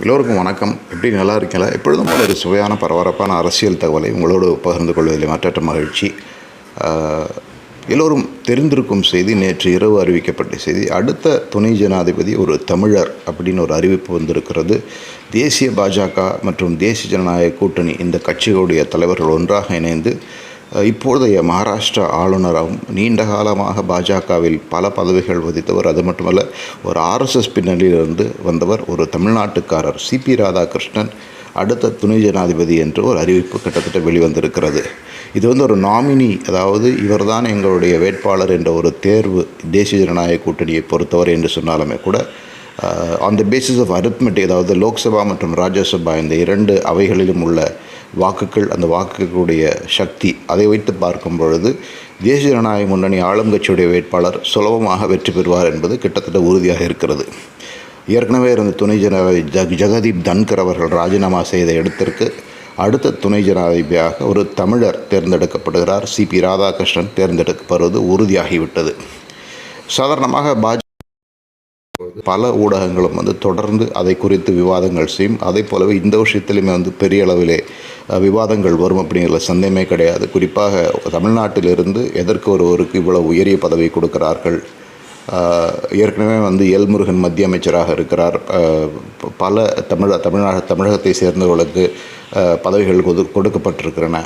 எல்லோருக்கும் வணக்கம். எப்படி நல்லா இருக்கீங்களா? எப்பொழுதும் போல ஒரு சுவையான பரபரப்பான அரசியல் தகவலை உங்களோடு பகிர்ந்து கொள்வதில் மற்ற மகிழ்ச்சி. எல்லோரும் தெரிந்திருக்கும் செய்தி நேற்று இரவு அறிவிக்கப்பட்ட செய்தி அடுத்த துணை ஜனாதிபதி ஒரு தமிழர் அப்படின்னு ஒரு அறிவிப்பு வந்திருக்கிறது. தேசிய பாஜக மற்றும் தேசிய ஜனநாயக கூட்டணி இந்த கட்சிகளுடைய தலைவர்கள் ஒன்றாக இணைந்து இப்பொழுதைய இப்போதைய மகாராஷ்டிரா ஆளுநராகவும் நீண்ட காலமாக பாஜகவில் பல பதவிகள் வதித்தவர் அது மட்டுமல்ல ஒரு ஆர்எஸ்எஸ் பின்னணியிலிருந்து வந்தவர் ஒரு தமிழ்நாட்டுக்காரர் சிபி ராதாகிருஷ்ணன் அடுத்த துணை ஜனாதிபதி என்று ஒரு அறிவிப்பு கிட்டத்தட்ட வெளிவந்திருக்கிறது. இது வந்து ஒரு நாமினி அதாவது இவர்தான் எங்களுடைய வேட்பாளர் என்ற ஒரு தேர்வு தேசிய ஜனநாயக கூட்டணியை பொறுத்தவரை என்று சொன்னாலுமே கூட on the basis of arithmetic அதாவது லோக்சபா மற்றும் ராஜ்யசபா இந்த இரண்டு அவைகளிலும் உள்ள வாக்குகள் அந்த வாக்குகளுடைய சக்தி அதை வைத்து பார்க்கும் பொழுது தேசிய ஜனநாயக முன்னணி ஆளுங்கட்சியுடைய வேட்பாளர் சுலபமாக வெற்றி பெறுவார் என்பது கிட்டத்தட்ட உறுதியாக இருக்கிறது. ஏற்கனவே இருந்த துணை ஜனாதிபதி ஜக் ஜெகதீப் தன்கர் அவர்கள் ராஜினாமா செய்த இடத்திற்கு அடுத்த துணை ஜனாதிபதியாக ஒரு தமிழர் தேர்ந்தெடுக்கப்படுகிறார். சிபி ராதாகிருஷ்ணன் தேர்ந்தெடுக்கப்படுவது உறுதியாகிவிட்டது. சாதாரணமாக பாஜக பல ஊடகங்களும் வந்து தொடர்ந்து அதை குறித்து விவாதங்கள் செய்யும். அதே போலவே இந்த விஷயத்திலுமே வந்து பெரிய அளவிலே விவாதங்கள் வரும் அப்படிங்கிற சந்தேகமே கிடையாது. குறிப்பாக தமிழ்நாட்டிலிருந்து எதற்கு ஒருவருக்கு இவ்வளவு உயரிய பதவி கொடுக்கிறார்கள்? ஏற்கனவே வந்து எல்முருகன் மத்திய அமைச்சராக இருக்கிறார். பல தமிழ தமிழ்நாடு தமிழகத்தை சேர்ந்தவர்களுக்கு பதவிகள் கொடு கொடுக்கப்பட்டிருக்கிறன.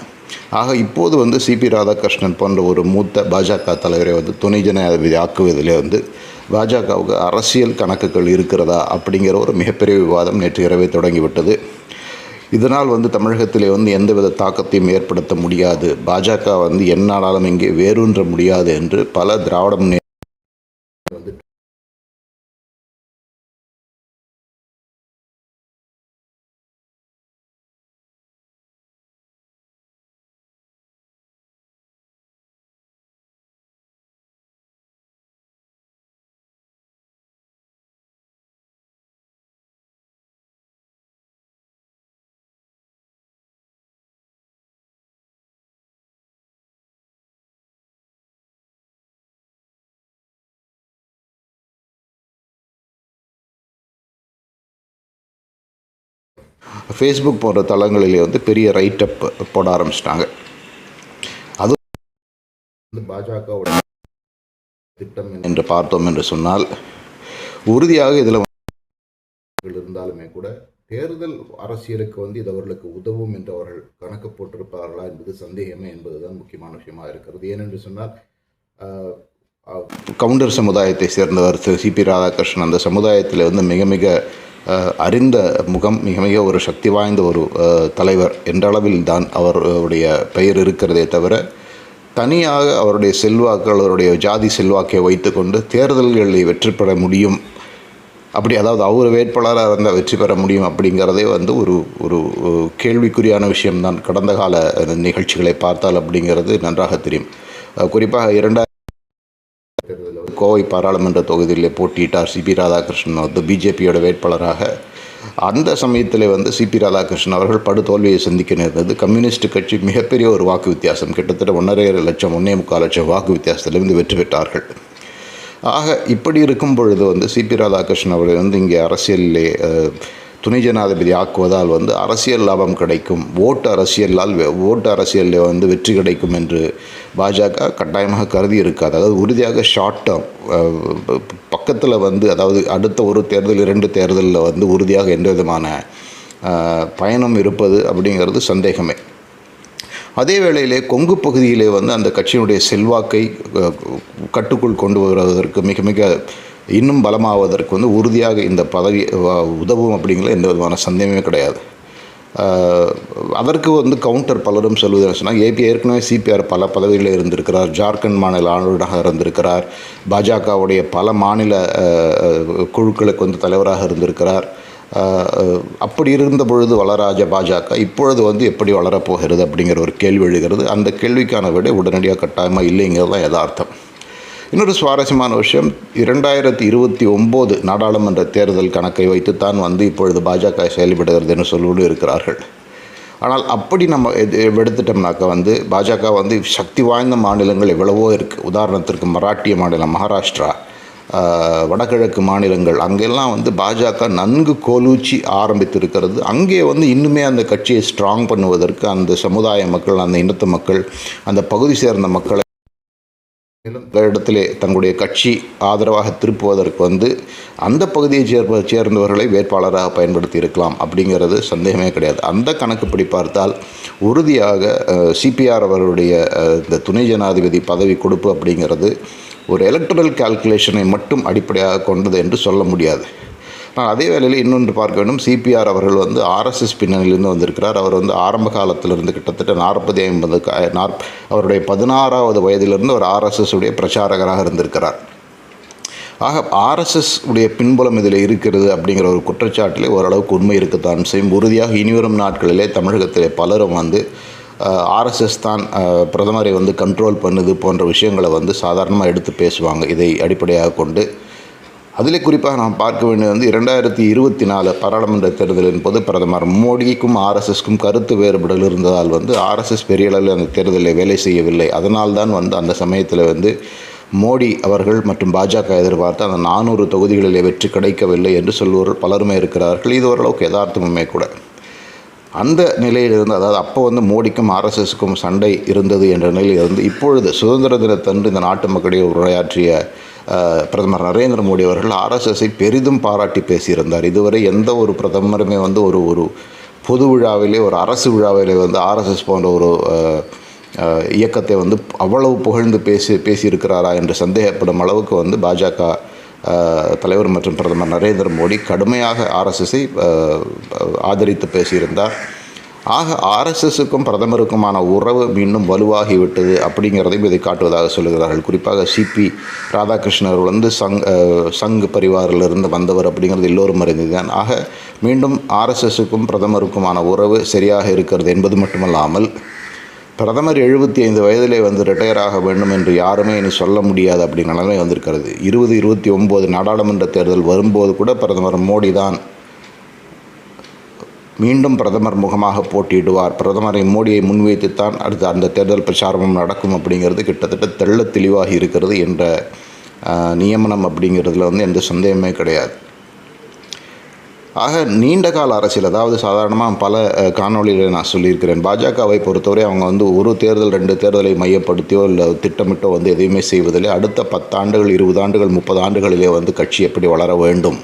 ஆக இப்போது வந்து சிபி ராதாகிருஷ்ணன் போன்ற ஒரு மூத்த பாஜக தலைவரை வந்து துணை ஜனாதிபதி ஆக்குவதிலே வந்து பாஜகவுக்கு அரசியல் கணக்குகள் இருக்கிறதா அப்படிங்கிற ஒரு மிகப்பெரிய விவாதம் நேற்று இரவே தொடங்கிவிட்டது. இதனால் வந்து தமிழகத்திலே வந்து எந்தவித தாக்கத்தையும் ஏற்படுத்த முடியாது. பாஜக வந்து என்னாலும் இங்கே வேரூன்ற முடியாது என்று பல திராவிட ஃபேஸ்புக் போன்ற தளங்களிலே வந்து பெரிய ரைட் அப் போட ஆரம்பிச்சிட்டாங்க. அது வந்து பாஜகவுடைய திட்டம் என்று பார்த்தோம் என்று சொன்னால் உறுதியாக இதில் இருந்தாலுமே கூட தேர்தல் அரசியலுக்கு வந்து இது அவர்களுக்கு உதவும் என்று அவர்கள் கணக்கு போட்டிருப்பார்களா என்பது சந்தேகமே என்பதுதான் முக்கியமான விஷயமா இருக்கிறது. ஏனென்று சொன்னால் ஆஹ், கவுண்டர் சமுதாயத்தை சேர்ந்தவர் திரு சிபி ராதாகிருஷ்ணன் அந்த சமுதாயத்தில் வந்து மிக மிக அறிந்த முகம் மிக மிக ஒரு சக்தி வாய்ந்த ஒரு தலைவர் என்ற அளவில் தான் அவருடைய பெயர் இருக்கிறதே தவிர தனியாக அவருடைய செல்வாக்கு அவருடைய ஜாதி செல்வாக்கை வைத்துக்கொண்டு தேர்தல்களில் வெற்றி பெற முடியும். அப்படி அதாவது அவர் வேட்பாளராக இருந்தால் வெற்றி பெற முடியும் அப்படிங்கிறதே வந்து ஒரு ஒரு கேள்விக்குறியான விஷயம்தான். கடந்த கால நிகழ்ச்சிகளை பார்த்தால் அப்படிங்கிறது நன்றாக தெரியும். குறிப்பாக இரண்டாயிரம் கோவை பாராளுமன்ற தொகுதியிலே போட்டியிட்டார் சிபி ராதாகிருஷ்ணன் வந்து பிஜேபியோட வேட்பாளராக. அந்த சமயத்தில் வந்து சிபி ராதாகிருஷ்ணன் அவர்கள் படு தோல்வியை சந்திக்க நேர்ந்தது. கம்யூனிஸ்ட் கட்சி மிகப்பெரிய ஒரு வாக்கு வித்தியாசம். கிட்டத்தட்ட ஒன்றரை லட்சம் ஒன்றே முக்கால் லட்சம் வாக்கு வித்தியாசத்திலிருந்து வெற்றி பெற்றார்கள். ஆக இப்படி இருக்கும் பொழுது வந்து சிபி ராதாகிருஷ்ணன் அவர்கள் வந்து இங்கே அரசியலிலே துணை ஜனாதிபதி ஆக்குவதால் வந்து அரசியல் லாபம் கிடைக்கும். ஓட்டு அரசியலால் ஓட்டு அரசியலில் வந்து வெற்றி கிடைக்கும் என்று பாஜக கட்டாயமாக கருதி இருக்காது. அதாவது உறுதியாக ஷார்ட் டேர்ம் பக்கத்தில் வந்து அதாவது அடுத்த ஒரு தேர்தல் இரண்டு தேர்தலில் வந்து உறுதியாக எந்த விதமான பயணம் இருப்பது அப்படிங்கிறது சந்தேகமே. அதே வேளையிலே கொங்கு பகுதியிலே வந்து அந்த கட்சியினுடைய செல்வாக்கை கட்டுக்குள் கொண்டு வருவதற்கு மிக மிக இன்னும் பலமாவதற்கு வந்து உறுதியாக இந்த பதவி உதவும் அப்படிங்கிற எந்த விதமான சந்தேகமே கிடையாது. அதற்கு வந்து கவுண்டர் பலரும் சொல்வது சொன்னால் ஏபி ஏற்கனவே சிபிஆர் பல பதவிகளில் இருந்திருக்கிறார். ஜார்க்கண்ட் மாநில ஆளுநராக இருந்திருக்கிறார். பாஜகவுடைய பல மாநில குழுக்களுக்கு வந்து தலைவராக இருந்திருக்கிறார். அப்படி இருந்த பொழுது வளராஜ பாஜக இப்பொழுது வந்து எப்படி வளரப்போகிறது அப்படிங்கிற ஒரு கேள்வி எழுகிறது. அந்த கேள்விக்கான விட உடனடியாக கட்டாயமாக இல்லைங்கிறது தான் யதார்த்தம். இன்னொரு சுவாரஸ்யமான விஷயம் இரண்டாயிரத்தி இருபத்தி ஒம்போது நாடாளுமன்ற தேர்தல் கணக்கை வைத்துத்தான் வந்து இப்பொழுது பாஜக செயல்படுகிறது என்று சொல்லிவிட்டு இருக்கிறார்கள். ஆனால் அப்படி நம்ம எது- எடுத்துட்டோம்னாக்கா வந்து பாஜக வந்து சக்தி வாய்ந்த மாநிலங்கள் எவ்வளவோ இருக்குது உதாரணத்திற்கு மராட்டிய மாநிலம் மகாராஷ்டிரா வடகிழக்கு மாநிலங்கள் அங்கெல்லாம் வந்து பாஜக நன்கு கோலூச்சி ஆரம்பித்திருக்கிறது. அங்கே வந்து இன்னுமே அந்த கட்சியை ஸ்ட்ராங் பண்ணுவதற்கு அந்த சமுதாய மக்கள் அந்த இனத்து மக்கள் அந்த பகுதி சேர்ந்த மக்களை மேலும் இடத்திலே தங்களுடைய கட்சி ஆதரவாக திருப்புவதற்கு வந்து அந்த பகுதியை சேர்ப்ப சேர்ந்தவர்களை வேட்பாளராக பயன்படுத்தி இருக்கலாம் அப்படிங்கிறது சந்தேகமே கிடையாது. அந்த கணக்குப்படி பார்த்தால் உறுதியாக சிபிஆர் அவர்களுடைய இந்த துணை ஜனாதிபதி பதவி கொடுப்பு அப்படிங்கிறது ஒரு எலக்ட்ரல் கால்குலேஷனை மட்டும் அடிப்படையாக கொண்டது என்று சொல்ல முடியாது. ஆனால் அதே வேளையில் இன்னொன்று பார்க்க வேண்டும். சிபிஆர் அவர்கள் வந்து ஆர்எஸ்எஸ் பின்னணியிலிருந்து வந்திருக்கிறார். அவர் வந்து ஆரம்ப காலத்திலிருந்து கிட்டத்தட்ட நாற்பது ஐம்பது அவருடைய பதினாறாவது வயதிலிருந்து அவர் ஆர்எஸ்எஸ் உடைய பிரச்சாரகராக இருந்திருக்கிறார். ஆக ஆர்எஸ்எஸ் உடைய பின்புலம் இதில் இருக்கிறது அப்படிங்கிற ஒரு குற்றச்சாட்டிலே ஓரளவுக்கு உண்மை இருக்கத்தான் செய்யும். உறுதியாக இனிவரும் நாட்களிலே தமிழகத்திலே பலரும் வந்து ஆர்எஸ்எஸ் தான் பிரதமரை வந்து கண்ட்ரோல் பண்ணுது போன்ற விஷயங்களை வந்து சாதாரணமாக எடுத்து பேசுவாங்க. இதை அடிப்படையாக கொண்டு அதிலே குறிப்பாக நாம் பார்க்க வேண்டியது வந்து இரண்டாயிரத்தி இருபத்தி நாலு பாராளுமன்ற தேர்தலின் போது பிரதமர் மோடிக்கும் ஆர்எஸ்எஸ்க்கும் கருத்து வேறுபாடுகள் இருந்ததால் வந்து ஆர்எஸ்எஸ் பெரிய அளவில் அந்த தேர்தலில் வேலை செய்யவில்லை. அதனால்தான் வந்து அந்த சமயத்தில் வந்து மோடி அவர்கள் மற்றும் பாஜக எதிர்பார்த்து அந்த நானூறு தொகுதிகளிலே வெற்றி கிடைக்கவில்லை என்று சொல்வோர் பலருமே இருக்கிறார்கள். இது ஓரளவுக்கு யதார்த்தமுமே கூட. அந்த நிலையிலிருந்து அதாவது அப்போ வந்து மோடிக்கும் ஆர்எஸ்எஸ்க்கும் சண்டை இருந்தது என்ற நிலையில் இருந்து இப்பொழுது சுதந்திர தினத்தன்று இந்த நாட்டு மக்களிடையே உரையாற்றிய பிரதமர் நரேந்திர மோடி அவர்கள் ஆர்எஸ்எஸ்ஸை பெரிதும் பாராட்டி பேசியிருந்தார். இதுவரை எந்த ஒரு பிரதமருமே வந்து ஒரு ஒரு பொது விழாவிலே ஒரு அரசு விழாவிலே வந்து ஆர்எஸ்எஸ் போன்ற ஒரு இயக்கத்தை வந்து அவ்வளவு புகழ்ந்து பேசி பேசியிருக்கிறாரா என்று சந்தேகப்படும் அளவுக்கு வந்து பாஜக தலைவர் மற்றும் பிரதமர் நரேந்திர மோடி கடுமையாக ஆர்எஸ்எஸ்ஸை ஆதரித்து பேசியிருந்தார். ஆக ஆர்எஸ்எஸ்ஸுக்கும் பிரதமருக்குமான உறவு மீண்டும் வலுவாகிவிட்டது அப்படிங்கிறதையும் இதை காட்டுவதாக சொல்லுகிறார்கள். குறிப்பாக சிபி ராதாகிருஷ்ணன் வந்து சங் சங் பரிவாரிலிருந்து வந்தவர் அப்படிங்கிறது எல்லோரும் அறிந்ததுதான். ஆக மீண்டும் ஆர்எஸ்எஸுக்கும் பிரதமருக்குமான உறவு சரியாக இருக்கிறது என்பது மட்டுமல்லாமல் பிரதமர் எழுபத்தி ஐந்து வயதிலே வந்து ரிட்டையர் ஆக வேண்டும் என்று யாருமே இனி சொல்ல முடியாது அப்படிங்கிற நிலைமை வந்திருக்கிறது. இருபது இருபத்தி ஒம்பது நாடாளுமன்ற தேர்தல் வரும்போது கூட பிரதமர் மோடி தான் மீண்டும் பிரதமர் முகமாக போட்டியிடுவார். பிரதமரை மோடியை முன்வைத்துத்தான் அடுத்து அந்த தேர்தல் பிரச்சாரமும் நடக்கும் அப்படிங்கிறது கிட்டத்தட்ட தெள்ள தெளிவாகி இருக்கிறது என்ற நியமனம் அப்படிங்கிறதுல வந்து எந்த சந்தேகமே கிடையாது. ஆக நீண்ட கால அரசியல் அதாவது சாதாரணமாக பல அஹ், நான் சொல்லியிருக்கிறேன். பாஜகவை பொறுத்தவரை அவங்க வந்து ஒரு தேர்தல் ரெண்டு தேர்தலை மையப்படுத்தியோ இல்லை திட்டமிட்டோ வந்து எதையுமே செய்வதில்லை. அடுத்த பத்தாண்டுகள் இருபது ஆண்டுகள் முப்பது ஆண்டுகளிலே வந்து கட்சி எப்படி வளர வேண்டும்?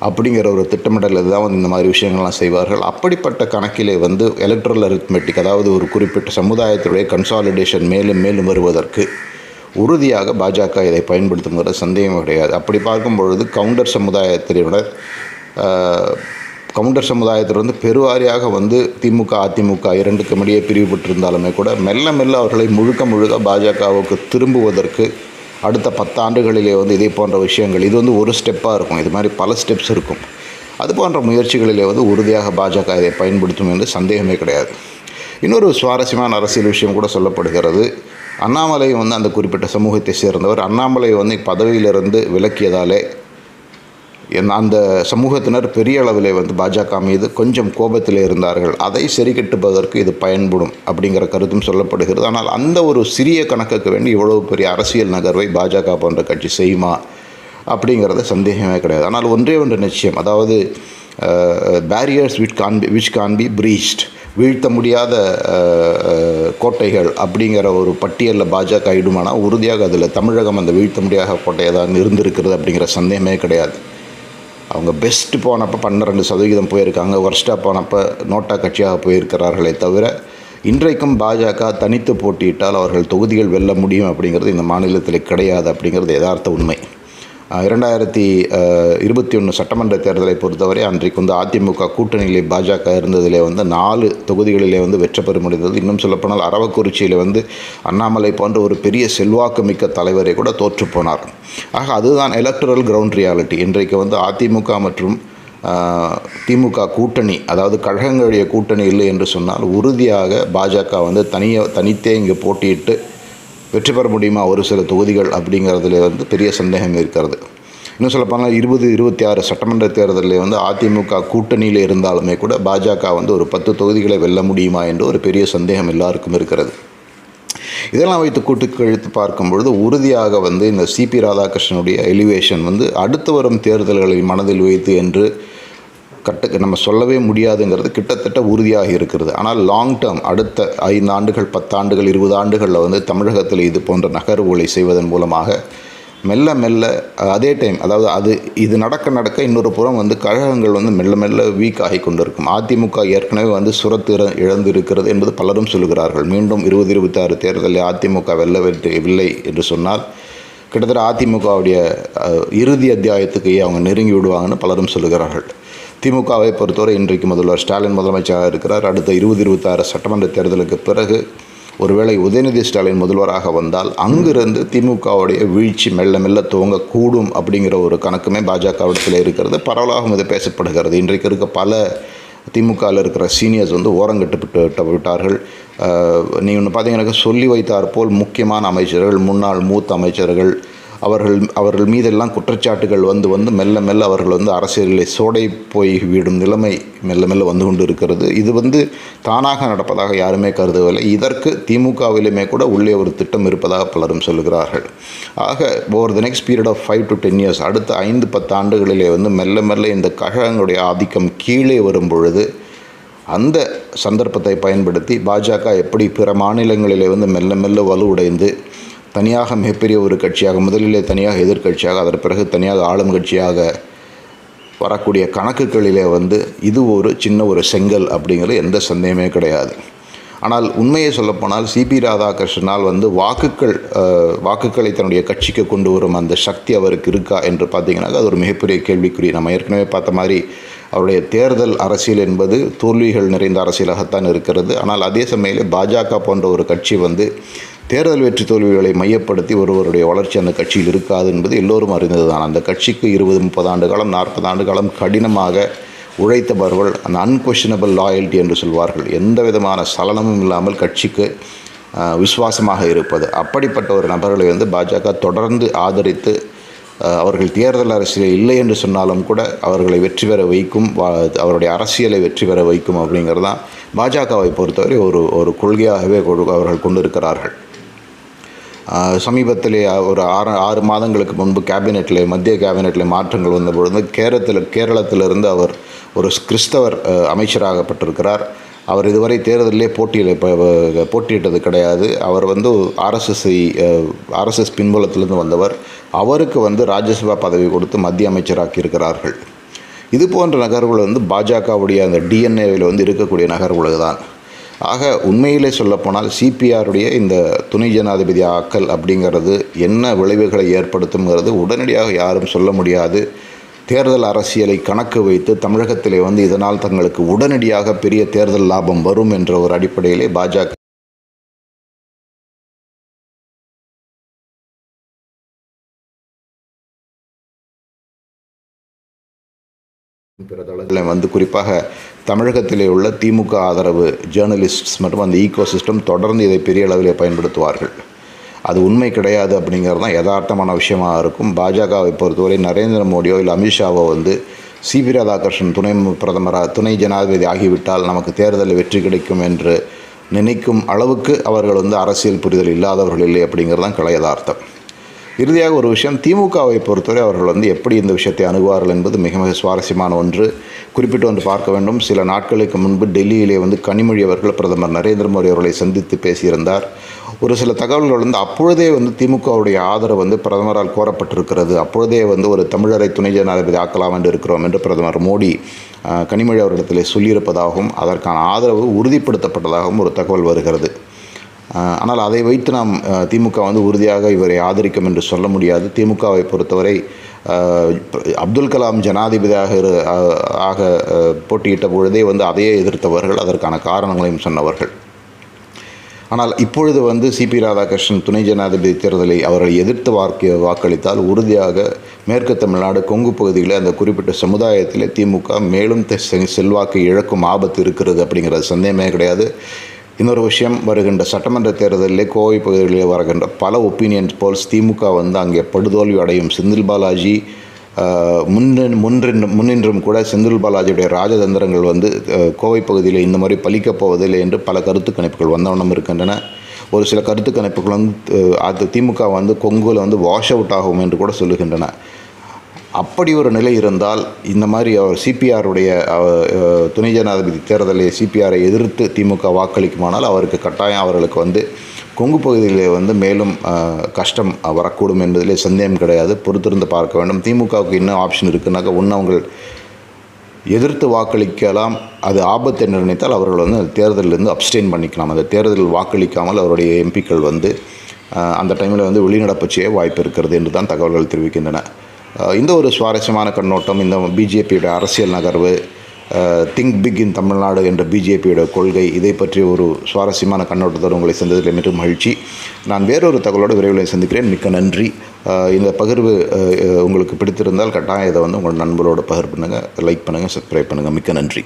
அப்படிங்கிற ஒரு திட்டமிடலில் தான் வந்து இந்த மாதிரி விஷயங்கள்லாம் செய்வார்கள். அப்படிப்பட்ட கணக்கிலே வந்து எலக்ட்ரல் அரித்மெட்டிக் அதாவது ஒரு குறிப்பிட்ட சமுதாயத்துடைய கன்சாலிடேஷன் மேலும் மேலும் வருவதற்கு உறுதியாக பாஜக இதை பயன்படுத்துங்கிற சந்தேகம் கிடையாது. அப்படி பார்க்கும் பொழுது கவுண்டர் சமுதாயத்தினோட கவுண்டர் சமுதாயத்தில் வந்து பெருவாரியாக வந்து திமுக அதிமுக இரண்டுக்கும் இடையே பிரிவுபட்டிருந்தாலுமே கூட மெல்ல மெல்ல அவர்களை முழுக்க முழுக்க பாஜகவுக்கு திரும்புவதற்கு அடுத்த பத்தாண்டுகளிலே வந்து இதே போன்ற விஷயங்கள் இது வந்து ஒரு ஸ்டெப்பாக இருக்கும். இது மாதிரி பல ஸ்டெப்ஸ் இருக்கும். அது போன்ற முயற்சிகளிலே வந்து உறுதியாக பாஜக இதை பயன்படுத்தும் என்று சந்தேகமே கிடையாது. இன்னொரு சுவாரஸ்யமான அரசியல் விஷயம் கூட சொல்லப்படுகிறது. அண்ணாமலை வந்து அந்த குறிப்பிட்ட சமூகத்தை சேர்ந்தவர். அண்ணாமலை வந்து பதவியிலிருந்து விலக்கியதாலே என் அந்த சமூகத்தினர் பெரிய அளவில் வந்து பாஜக மீது கொஞ்சம் கோபத்தில் இருந்தார்கள். அதை சரி கட்டுப்பதற்கு இது பயன்படும் அப்படிங்கிற கருத்தும் சொல்லப்படுகிறது. ஆனால் அந்த ஒரு சிறிய கணக்குக்கு வேண்டி இவ்வளவு பெரிய அரசியல் நகர்வை பாஜக போன்ற கட்சி செய்யுமா அப்படிங்கிறது சந்தேகமே கிடையாது. ஆனால் ஒன்றே ஒன்று நிச்சயம். அதாவது barriers which can be which can be breached வீழ்த்த முடியாத கோட்டைகள் அப்படிங்கிற ஒரு பட்டியலில் பாஜக இடுமானால் உறுதியாக அதில் தமிழகம் அந்த வீழ்த்த முடியாத கோட்டையை தான் இருந்திருக்கிறது அப்படிங்கிற சந்தேகமே கிடையாது. அவங்க பெஸ்ட்டு போனப்போ பன்னிரெண்டு சதவீதம் போயிருக்காங்க. ஒர்ஸ்ட்டாக போனப்போ நோட்டா கட்சியாக போயிருக்கிறார்களே தவிர இன்றைக்கும் பாஜக தனித்து போட்டியிட்டால் அவர்கள் தொகுதிகள் வெல்ல முடியும் அப்படிங்கிறது இந்த மாநிலத்தில் கிடையாது அப்படிங்கிறது யதார்த்த உண்மை. இரண்டாயிரத்தி இருபத்தி ஒன்று சட்டமன்ற தேர்தலை பொறுத்தவரை அன்றைக்கு வந்து அதிமுக கூட்டணியிலே பாஜக இருந்ததிலே வந்து நாலு தொகுதிகளிலே வந்து வெற்றி பெற முடிந்தது. இன்னும் சொல்லப்போனால் அரவக்குறிச்சியில் வந்து அண்ணாமலை போன்ற ஒரு பெரிய செல்வாக்கு மிக்க தலைவரை கூட தோற்றுப்போனார் ஆக அதுதான் எலக்ட்ரல் கிரவுண்ட் ரியாலிட்டி இன்றைக்கு வந்து அதிமுக மற்றும் திமுக கூட்டணி அதாவது கழகங்களுடைய கூட்டணி இல்லை என்று சொன்னால் உறுதியாக பாஜக வந்து தனிய தனித்தே இங்கே போட்டியிட்டு வெற்றி பெற முடியுமா ஒரு சில தொகுதிகள் அப்படிங்கிறதுல வந்து பெரிய சந்தேகம் இருக்கிறது. இன்னும் சொல்லப்போனால் இருபது இருபத்தி ஆறு சட்டமன்ற தேர்தலில் வந்து அதிமுக கூட்டணியில் இருந்தாலுமே கூட பாஜக வந்து ஒரு பத்து தொகுதிகளை வெல்ல முடியுமா என்று ஒரு பெரிய சந்தேகம் எல்லாருக்கும் இருக்கிறது. இதெல்லாம் வைத்து கூட்டு கழித்து பார்க்கும் பொழுது உறுதியாக வந்து இந்த சிபி ராதாகிருஷ்ணனுடைய எலிவேஷன் வந்து அடுத்து வரும் தேர்தல்களை மனதில் வைத்து என்று கட்டு நம்ம சொல்லவே முடியாதுங்கிறது கிட்டத்தட்ட உறுதியாக இருக்கிறது. ஆனால் லாங் டேர்ம் அடுத்த ஐந்து ஆண்டுகள் பத்தாண்டுகள் இருபது ஆண்டுகளில் வந்து தமிழகத்தில் இது போன்ற நகர்வுகளை செய்வதன் மூலமாக மெல்ல மெல்ல அதே டைம் அதாவது அது இது நடக்க நடக்க இன்னொரு புறம் வந்து கழகங்கள் வந்து மெல்ல மெல்ல வீக் ஆகி கொண்டிருக்கும். அதிமுக ஏற்கனவே வந்து சுரத்து இழந்து இருக்கிறது என்பது பலரும் சொல்கிறார்கள் மீண்டும் இருபது இருபத்தாறு தேர்தலில் அதிமுக வெல்ல என்று சொன்னால் கிட்டத்தட்ட அதிமுகவுடைய இறுதி அத்தியாயத்துக்கு அவங்க நெருங்கி விடுவாங்கன்னு பலரும் சொல்லுகிறார்கள். திமுகவை பொறுத்தவரை இன்றைக்கு முதல்வர் ஸ்டாலின் முதலமைச்சராக இருக்கிறார். அடுத்த இருபது இருபத்தாறு சட்டமன்ற தேர்தலுக்கு பிறகு ஒருவேளை உதயநிதி ஸ்டாலின் முதல்வராக வந்தால் அங்கிருந்து திமுகவுடைய வீழ்ச்சி மெல்ல மெல்ல துவங்கக்கூடும் அப்படிங்கிற ஒரு கணக்குமே பாஜகவிடத்தில் இருக்கிறது. பரவலாகவும் இது பேசப்படுகிறது. இன்றைக்கு இருக்க பல திமுகவில் இருக்கிற சீனியர்ஸ் வந்து ஓரங்கட்டு விட்டு விட்டார்கள். நீங்கள் ஒன்று பார்த்தீங்கன்னாக்கா சொல்லி வைத்தார் போல் முக்கியமான அமைச்சர்கள் முன்னாள் மூத்த அமைச்சர்கள் அவர்கள் அவர்கள் மீதெல்லாம் குற்றச்சாட்டுகள் வந்து வந்து மெல்ல மெல்ல அவர்கள் வந்து அரசியலில் சோடை போய் விடும் நிலைமை மெல்ல மெல்ல வந்து கொண்டு இருக்கிறது இது வந்து தானாக நடப்பதாக யாருமே கருதவில்லை. இதற்கு திமுகவிலுமே கூட உள்ளே ஒரு திட்டம் இருப்பதாக பலரும் சொல்லுகிறார்கள் ஆக over the next period of five to ten years அடுத்த ஐந்து பத்து ஆண்டுகளிலே வந்து மெல்ல மெல்ல இந்த கழகங்களுடைய ஆதிக்கம் கீழே வரும் பொழுது அந்த சந்தர்ப்பத்தை பயன்படுத்தி பாஜக எப்படி பிற மாநிலங்களிலே வந்து மெல்ல மெல்ல வலுவுடைந்து தனியாக மிகப்பெரிய ஒரு கட்சியாக முதலிலே தனியாக எதிர்கட்சியாக அதன் பிறகு தனியாக ஆளும் கட்சியாக வரக்கூடிய கணக்குகளிலே வந்து இது ஒரு சின்ன ஒரு செங்கல் அப்படிங்கிறது எந்த சந்தேகமே கிடையாது. ஆனால் உண்மையை சொல்லப்போனால் சிபி ராதாகிருஷ்ணனால் வந்து வாக்குகள் வாக்குகளை தன்னுடைய கட்சிக்கு கொண்டு வரும் அந்த சக்தி அவருக்கு இருக்கா என்று பார்த்தீங்கன்னாக்கா அது ஒரு மிகப்பெரிய கேள்விக்குறி. நம்ம ஏற்கனவே பார்த்த மாதிரி அவருடைய தேர்தல் அரசியல் என்பது தோல்விகள் நிறைந்த அரசியலாகத்தான் இருக்கிறது. ஆனால் அதே சமயத்தில் பாஜக போன்ற ஒரு கட்சி வந்து தேர்தல் வெற்றி தோல்விகளை மையப்படுத்தி ஒருவருடைய வளர்ச்சி அந்த கட்சியில் இருக்காது என்பது எல்லோரும் அறிந்தது தான் அந்த கட்சிக்கு இருபது முப்பது ஆண்டு காலம் நாற்பது ஆண்டு காலம் கடினமாக உழைத்தவர்கள் அந்த அன்கொஷனபிள் லாயல்ட்டி என்று சொல்வார்கள். எந்த விதமான சலனமும் இல்லாமல் கட்சிக்கு விசுவாசமாக இருப்பது. அப்படிப்பட்ட ஒரு நபர்களை வந்து பாஜக தொடர்ந்து ஆதரித்து அவர்கள் தேர்தல் அரசியல் இல்லை என்று சொன்னாலும் கூட அவர்களை வெற்றி பெற வைக்கும் அவருடைய அரசியலை வெற்றி பெற வைக்கும் அப்படிங்கிறது தான் பாஜகவை பொறுத்தவரை ஒரு ஒரு கொள்கையாகவே அவர்கள் கொண்டிருக்கிறார்கள். சமீபத்திலே ஒரு ஆறு ஆறு மாதங்களுக்கு முன்பு கேபினெட்டில் மத்திய கேபினெட்டில் மாற்றங்கள் வந்த பொழுது கேரளத்தில் கேரளத்திலிருந்து அவர் ஒரு கிறிஸ்தவர் அமைச்சராகப்பட்டிருக்கிறார். அவர் இதுவரை தேர்தலிலே போட்டியில் போட்டியிட்டது கிடையாது. அவர் வந்து ஆர்எஸ்எஸ்ஐ ஆர்எஸ்எஸ் பின்புலத்திலிருந்து வந்தவர். அவருக்கு வந்து ராஜ்யசபா பதவி கொடுத்து மத்திய அமைச்சராக்கி இருக்கிறார்கள் இது போன்ற நகர்வுகள் வந்து பாஜகவுடைய அந்த டிஎன்ஏவில் வந்து இருக்கக்கூடிய நகர்வுகள் தான் ஆக உண்மையிலே சொல்லப்போனால் சிபிஆருடைய இந்த துணை ஜனாதிபதி ஆக்கல் அப்படிங்கிறது என்ன விளைவுகளை ஏற்படுத்துங்கிறது உடனடியாக யாரும் சொல்ல முடியாது. தேர்தல் அரசியலை கணக்கு வைத்து தமிழகத்திலே வந்து இதனால் தங்களுக்கு உடனடியாக பெரிய தேர்தல் லாபம் வரும் என்ற ஒரு அடிப்படையிலே பாஜக பிற தளங்களை வந்து குறிப்பாக தமிழகத்திலே உள்ள திமுக ஆதரவு ஜேர்னலிஸ்ட்ஸ் மற்றும் அந்த ஈகோ சிஸ்டம் தொடர்ந்து இதை பெரிய அளவில் பயன்படுத்துவார்கள். அது உண்மை கிடையாது அப்படிங்கிறது தான் யதார்த்தமான விஷயமாக இருக்கும். பாஜகவை பொறுத்தவரை நரேந்திர மோடியோ இல்லை அமித்ஷாவோ வந்து சிபி ராதாகிருஷ்ணன் துணை பிரதமராக துணை ஜனாதிபதி ஆகிவிட்டால் நமக்கு தேர்தலில் வெற்றி கிடைக்கும் என்று நினைக்கும் அளவுக்கு அவர்கள் வந்து அரசியல் புரிதல் இல்லாதவர்கள் இல்லை அப்படிங்கிறது தான் கலை யதார்த்தம். இறுதியாக ஒரு விஷயம் திமுகவை பொறுத்தவரை அவர்கள் வந்து எப்படி இந்த விஷயத்தை அணுகுவார்கள் என்பது மிக மிக சுவாரஸ்யமான ஒன்று. குறிப்பிட்டு வந்து பார்க்க வேண்டும் சில நாட்களுக்கு முன்பு டெல்லியிலே வந்து கனிமொழி அவர்கள் பிரதமர் நரேந்திர மோடி அவர்களை சந்தித்து பேசியிருந்தார். ஒரு சில தகவல்கள் வந்து அப்பொழுதே வந்து திமுகவுடைய ஆதரவு வந்து பிரதமரால் கோரப்பட்டிருக்கிறது. அப்பொழுதே வந்து ஒரு தமிழரை துணை ஜனாதிபதி ஆக்கலாம் என்று இருக்கிறோம் என்று பிரதமர் மோடி கனிமொழி அவரிடத்தில் சொல்லியிருப்பதாகவும் அதற்கான ஆதரவு உறுதிப்படுத்தப்பட்டதாகவும் ஒரு தகவல் வருகிறது. ஆனால் அதை வைத்து நாம் திமுக வந்து உறுதியாக இவரை ஆதரிக்கும் என்று சொல்ல முடியாது. திமுகவை பொறுத்தவரை அப்துல் கலாம் ஜனாதிபதியாக ஆக போட்டியிட்ட பொழுதே வந்து அதையே எதிர்த்தவர்கள் அதற்கான காரணங்களையும் சொன்னவர்கள். ஆனால் இப்பொழுது வந்து சிபி ராதாகிருஷ்ணன் துணை ஜனாதிபதி தேர்தலை அவர்களை எதிர்த்து வாக்கு வாக்களித்தால் உறுதியாக மேற்கு தமிழ்நாடு கொங்கு பகுதியில் அந்த குறிப்பிட்ட சமுதாயத்தில் திமுக மேலும் செல்வாக்கு இழக்கும் ஆபத்து இருக்கிறது அப்படிங்கிறது சந்தேகமே கிடையாது. இன்னொரு விஷயம் வருகின்ற சட்டமன்ற தேர்தலிலே கோவை பகுதிகளில் வருகின்ற பல ஒப்பீனியன்ஸ் போல்ஸ் திமுக வந்து அங்கே படுதோல்வி அடையும். செந்தில் பாலாஜி முன்னின் முன்றின் முன்னின்றும் கூட செந்தில் பாலாஜியுடைய ராஜதந்திரங்கள் வந்து கோவை பகுதியில் இந்த மாதிரி பலிக்கப் போவதில்லை என்று பல கருத்து கணிப்புகள் வந்தவண்ணம் இருக்கின்றன. ஒரு சில கருத்து கணிப்புகள் வந்து அது திமுக வந்து கொங்குல வந்து வாஷ் அவுட் ஆகும் என்று கூட சொல்லுகின்றன. அப்படி ஒரு நிலை இருந்தால் இந்த மாதிரி அவர் சிபிஆருடைய துணை ஜனாதிபதி தேர்தலில் சிபிஆரை எதிர்த்து திமுக வாக்களிக்குமானால் அவருக்கு கட்டாயம் அவர்களுக்கு வந்து கொங்கு பகுதியிலே வந்து மேலும் கஷ்டம் வரக்கூடும் என்பதிலே சந்தேகம் கிடையாது. பொறுத்திருந்து பார்க்க வேண்டும். திமுகவுக்கு இன்னும் ஆப்ஷன் இருக்குன்னாக்கா ஒன்று எதிர்த்து வாக்களிக்கலாம். அது ஆபத்தை நிர்ணயித்தால் அவர்கள் வந்து அந்த தேர்தலிலிருந்து அப்ஸ்டெயின் பண்ணிக்கலாம். அந்த தேர்தலில் வாக்களிக்காமல் அவருடைய எம்பிக்கள் வந்து அந்த டைமில் வந்து வெளிநடப்பு செய்ய வாய்ப்பு இருக்கிறது என்று தான் தகவல்கள் தெரிவிக்கின்றன. இந்த ஒரு சுவாரஸ்யமான கண்ணோட்டம் இந்த பிஜேபியோட அரசியல் நகர்வு திங்க் பிக் இன் தமிழ்நாடு என்ற பிஜேபியோட கொள்கை இதை பற்றி ஒரு சுவாரஸ்யமான கண்ணோட்டத்தோடு உங்களை சந்தித்ததில் மிகவும் மகிழ்ச்சி. நான் வேறொரு தகவலோடு விரைவில் சந்திக்கிறேன். மிக்க நன்றி. இந்த பகிர்வு உங்களுக்கு பிடித்திருந்தால் கட்டாயம் இதை வந்து உங்கள் நண்பரோட பகிர் பண்ணுங்கள் லைக் பண்ணுங்கள் சப்ஸ்கிரைப் பண்ணுங்கள் மிக்க நன்றி.